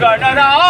Da da da!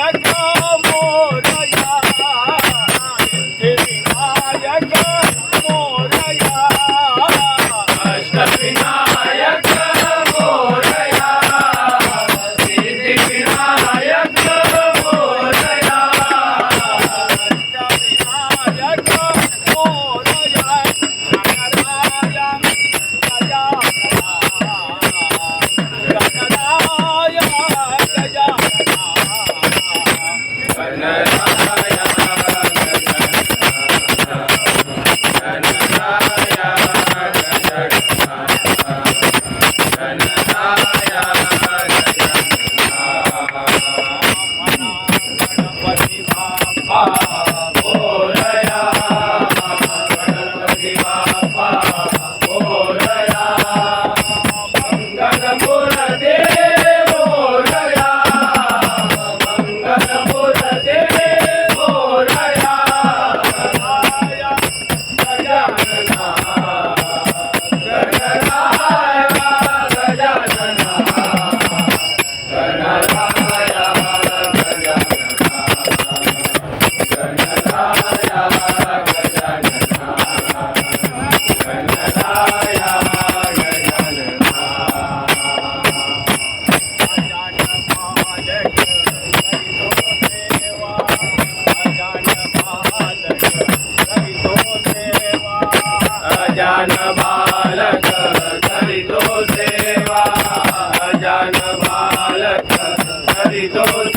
Yaka! करी तो सेवा जन बालक करी तो